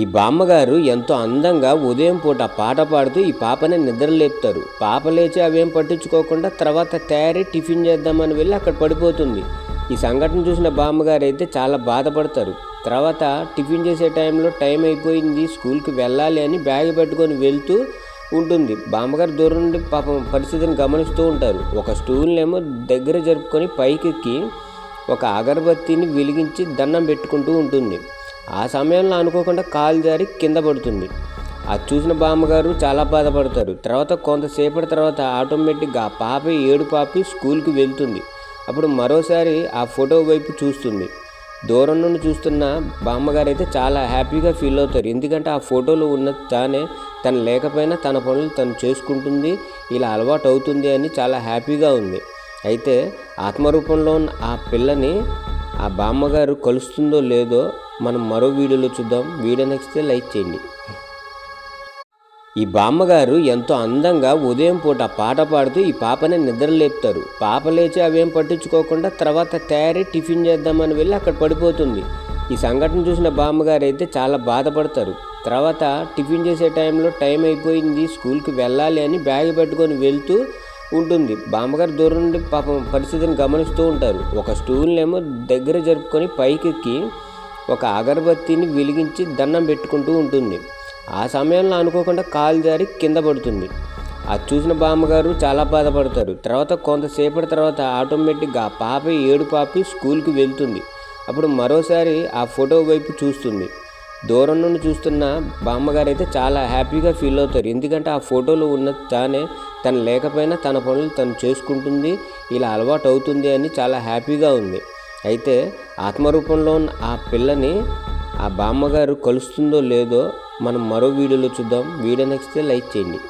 ఈ బామ్మగారు ఎంతో అందంగా ఉదయం పూట పాట పాడుతూ ఈ పాపని నిద్రలేపుతారు పాప లేచి అవేం పట్టించుకోకుండా తర్వాత తయారీ టిఫిన్ చేద్దామని వెళ్ళి అక్కడ పడిపోతుంది. ఈ సంఘటన చూసిన బామ్మగారు అయితే చాలా బాధపడతారు. తర్వాత టిఫిన్ చేసే టైంలో టైం అయిపోయింది స్కూల్కి వెళ్ళాలి అని బ్యాగ్ పెట్టుకొని వెళ్తూ ఉంటుంది. బామ్మగారు దూరం నుండి పాపం పరిస్థితిని గమనిస్తూ ఉంటారు. ఒక స్టూల్నేమో దగ్గర జరుపుకొని పైకెక్కి ఒక అగరబత్తిని వెలిగించి దండం పెట్టుకుంటూ ఉంటుంది. ఆ సమయంలో అనుకోకుండా కాలు జారి కింద పడుతుంది. అది చూసిన బామ్మగారు చాలా బాధపడతారు. తర్వాత కొంతసేపటి తర్వాత ఆటోమేటిక్గా ఆ పాప ఏడు పాపి స్కూల్కి వెళ్తుంది. అప్పుడు మరోసారి ఆ ఫోటో వైపు చూస్తుంది. దూరం నుండి చూస్తున్న బామ్మగారు అయితే చాలా హ్యాపీగా ఫీల్ అవుతారు. ఎందుకంటే ఆ ఫోటోలో ఉన్న తానే తను లేకపోయినా తన పనులు తను చేసుకుంటుంది ఇలా అలవాటు అవుతుంది అని చాలా హ్యాపీగా ఉంది. అయితే ఆత్మరూపంలో ఉన్న ఆ పిల్లని ఆ బామ్మగారు కలుస్తుందో లేదో మనం మరో వీడియోలో చూద్దాం. వీడియో నచ్చితే లైక్ చేయండి. ఈ బామ్మగారు ఎంతో అందంగా ఉదయం పూట పాట పాడుతూ ఈ పాపని నిద్రలేపుతారు పాప లేచి అవేం పట్టించుకోకుండా తర్వాత తయారీ టిఫిన్ చేద్దామని వెళ్ళి అక్కడ పడిపోతుంది. ఈ సంఘటన చూసిన బామ్మగారు అయితే చాలా బాధపడతారు. తర్వాత టిఫిన్ చేసే టైంలో టైం అయిపోయింది స్కూల్కి వెళ్ళాలి అని బ్యాగ్ పెట్టుకొని వెళ్తూ ఉంటుంది. బామ్మగారు దూరం నుండి పాపం పరిస్థితిని గమనిస్తూ ఉంటారు. ఒక స్టూల్నేమో దగ్గర జరుపుకొని పైకెక్కి ఒక అగరబత్తిని వెలిగించి దండం పెట్టుకుంటూ ఉంటుంది. ఆ సమయంలో అనుకోకుండా కాలు జారి కింద పడుతుంది. అది చూసిన బామ్మగారు చాలా బాధపడతారు. తర్వాత కొంతసేపటి తర్వాత ఆటోమేటిక్గా ఆ పాప ఏడు పాపి స్కూల్కి వెళ్తుంది. అప్పుడు మరోసారి ఆ ఫోటో వైపు చూస్తుంది. దూరం నుండి చూస్తున్న బామ్మగారు అయితే చాలా హ్యాపీగా ఫీల్ అవుతారు. ఎందుకంటే ఆ ఫోటోలో ఉన్న తానే తను లేకపోయినా తన పనులు తను చేసుకుంటుంది. ఇలా అలవాటు అవుతుంది అని చాలా హ్యాపీగా ఉంది. అయితే ఆత్మరూపంలో ఉన్న ఆ పిల్లని ఆ బామ్మగారు కలుస్తుందో లేదో మనం మరో వీడియోలో చూద్దాం. వీడియో నచ్చితే లైక్ చేయండి.